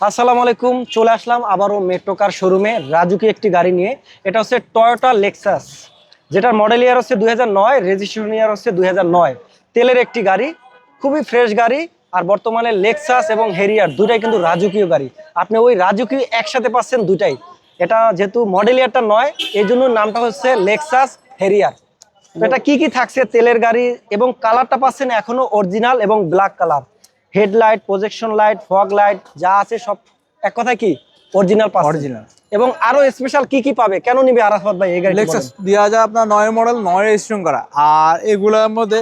আসসালামু আলাইকুম চলে আসলাম আবারও মেট্রো কার শোরুমে রাজুকি একটি গাড়ি নিয়ে। এটা হচ্ছে টয়োটা লেক্সাস যেটার মডেল ইয়ার হচ্ছে দুই নয় রেজিস্ট্রেশন ইয়ার হচ্ছে দুই নয়। তেলের একটি গাড়ি খুবই ফ্রেশ গাড়ি আর বর্তমানে লেক্সাস এবং হেরিয়ার দুটাই কিন্তু রাজুকীয় গাড়ি। আপনি ওই রাজুকি একসাথে পাচ্ছেন দুটাই। এটা যেহেতু মডেল ইয়ারটা নয় এই জন্য নামটা হচ্ছে লেক্সাস হেরিয়ার এটা কি কি থাকছে তেলের গাড়ি এবং কালারটা পাচ্ছেন এখনও অরিজিনাল এবং black colour headlight projection light fog light যা আছে সব এক কথায় কি? অরিজিনাল অরিজিনাল এবং আরও স্পেশাল কি কি পাবে? কেন নিবে আরাফাত ভাই এই গাড়ি লেক্সাস দুই হাজার আপনার নয় মডেল নয় রেজিস্ট্রেশন করা। আর এগুলোর মধ্যে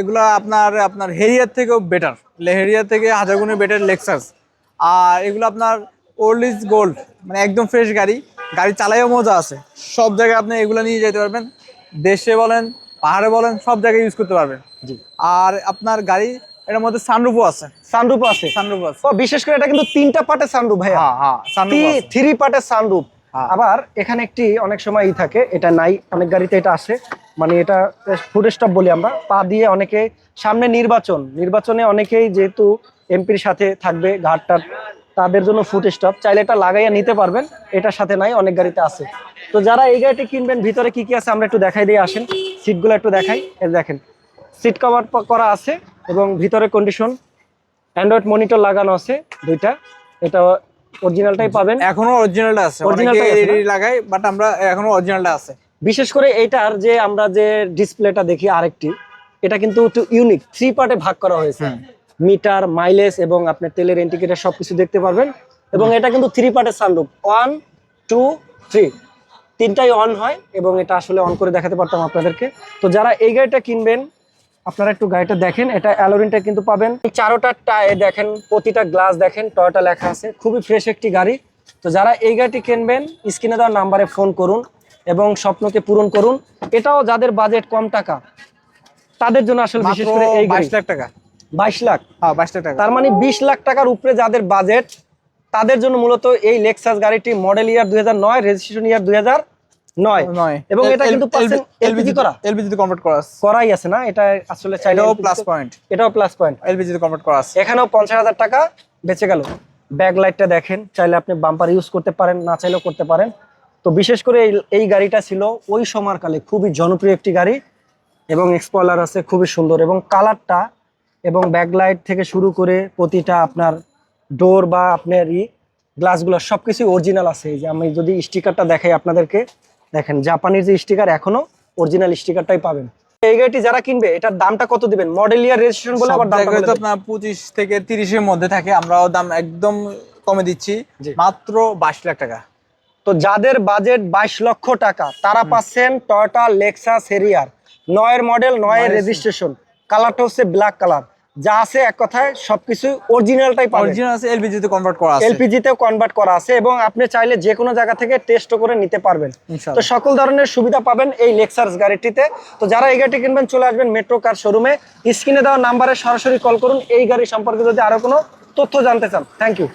এগুলা আপনার আপনার হেরিয়ার থেকেও বেটার হেরিয়ার থেকে হাজার গুণে বেটার লেক্সাস আর এগুলো আপনার ওল্ড ইজ গোল্ড মানে একদম ফ্রেশ গাড়ি। গাড়ি চালাইও মজা আছে। সব জায়গায় আপনি এগুলো নিয়ে যেতে পারবেন। দেশে বলেন পাহাড়ে বলেন সব জায়গায় ইউজ করতে পারবেন। জি। আর আপনার গাড়ি এটার মধ্যে সানরুফও আছে। সানরুফ আছে। সানরুফ আছে। বিশেষ করে এটা কিন্তু তিনটা পার্টের সানরুফ ভাইয়া। হ্যাঁ হ্যাঁ সানরুফ থ্রি পার্টের সানরুফ হ্যাঁ। আবার এখানে একটি অনেক সময় ই থাকে এটা নাই অনেক গাড়িতে এটা আসে মানে এটা ফুড স্টপ বলি আমরা। পা দিয়ে অনেকে সামনে নির্বাচন নির্বাচনে অনেকেই যেহেতু এমপির সাথে থাকবে ঘাটটা তাদের জন্য ফুড স্টপ চাইলে এটা লাগাইয়া নিতে পারবেন এটার সাথে নাই অনেক গাড়িতে আছে। তো যারা এই গাড়িটি কিনবেন ভিতরে কি কি আছে আমরা একটু দেখাই দিয়ে আসেন। সিটগুলো একটু দেখাই। দেখেন সিট কভার করা আছে। এবং ভিতরে কন্ডিশন অ্যান্ড্রয়েড মনিটর লাগানো আছে দুইটা। এটা অরিজিনালটাই পাবেন। এখনও অরিজিনালটা আছে। Originalটাই অরিজিনালটা আছে লাগাই বাট আমরা এখনও অরিজিনালটা আছে। বিশেষ করে এইটার যে আমরা যে ডিসপ্লেটা দেখি আরেকটি এটা কিন্তু একটু ইউনিক থ্রি পার্টে ভাগ করা হয়েছে। মিটার মাইলেজ এবং আপনার তেলের ইন্ডিকেটার সবকিছু দেখতে পারবেন। এবং এটা কিন্তু থ্রি পার্টের সানরুফ ওয়ান টু থ্রি তিনটাই অন হয় এবং এটা আসলে অন করে দেখাতে পারতাম আপনাদেরকে। তো যারা এই গাড়িটা কিনবেন আপনারা একটু গাড়িটা দেখেন এটা অ্যালোরিনটা কিন্তু পাবেন। এই চারোটা টায়ে দেখেন প্রতিটা গ্লাস দেখেন টয়টা লেখা আছে। খুবই ফ্রেশ একটি গাড়ি। তো যারা এই গাড়িটি কিনবেন স্ক্রিনে দেওয়ার নাম্বারে ফোন করুন এবং স্বপ্নকে পূরণ করুন। এটাও যাদের বাজেট কম টাকা তাদের জন্য আসলে বিশেষ করে এই বাইশ লাখ টাকা। বাইশ লাখ? হ্যাঁ বাইশ লাখ টাকা। তার মানে বিশ লাখ টাকার উপরে যাদের বাজেট তাদের জন্য মূলত এই লেক্সাস গাড়িটি মডেল ইয়ার দুই হাজার নয় রেজিস্ট্রেশন ইয়ার দুই হাজার নয়। নয়। এবং এটা কিন্তু এলপিজি করা। এলপিজি তে কনভার্ট করা আছে। করাই আছে না? এটা আসলে চাইলে এটাও LPG প্লাস পয়েন্ট এটাও প্লাস পয়েন্ট এলপিজি তে কনভার্ট করা আছে। এখানেও পঞ্চাশ হাজার টাকা বেঁচে গেল। ব্যাক লাইটটা দেখেন চাইলে আপনি বাম্পার ইউজ করতে পারেন না চাইলেও করতে পারেন। তো বিশেষ করে এই গাড়িটা ছিল ওই সময়কালে খুবই জনপ্রিয় একটি গাড়ি এবং এক্সপয়লার আছে খুবই সুন্দর এবং কালারটা এবং ব্যাকলাইট থেকে শুরু করে প্রতিটা আপনার ডোর বা আপনার ই গ্লাসগুলো সব কিছুই অরিজিনাল আছে। যে আমি যদি স্টিকারটা দেখাই আপনাদেরকে দেখেন জাপানির যে স্টিকার এখনও অরিজিনাল স্টিকারটাই পাবেন। এই গাড়িটি যারা কিনবে এটার দামটা কত দিবেন? মডেল ইয়ার রেজিস্ট্রেশন বলে আবার দামটা জায়গায় বলে তো দেন। আপনার পঁচিশ থেকে তিরিশের মধ্যে থাকে আমরাও দাম একদম কমে দিচ্ছি। মাত্র বাইশ লাখ টাকা। তো যাদের বাজেট বাইশ লক্ষ টাকা তারা পাচ্ছেন টয়োটা লেক্সাস হেরিয়ার নয়ের মডেল নয়ের রেজিস্ট্রেশন কালারটা হচ্ছে ব্ল্যাক কালার যা আছে এক কথায় সবকিছু অরিজিনালটাই পাবেন। অরিজিনাল আছে এলপিজি তে কনভার্ট করা আছে। এলপিজি তেও কনভার্ট করা আছে এবং আপনি চাইলে যে কোনো জায়গা থেকে টেস্ট করে নিতে পারবেন। তো সকল ধরনের সুবিধা পাবেন এই লেক্সারস গাড়িটিতে। তো যারা এই গাড়িটি কিনবেন চলে আসবেন মেট্রো কার শোরুমে স্ক্রিনে দেওয়া নাম্বারে সরাসরি কল করুন। এই গাড়ি সম্পর্কে যদি আরও কোনো তথ্য জানতে চান থ্যাংক ইউ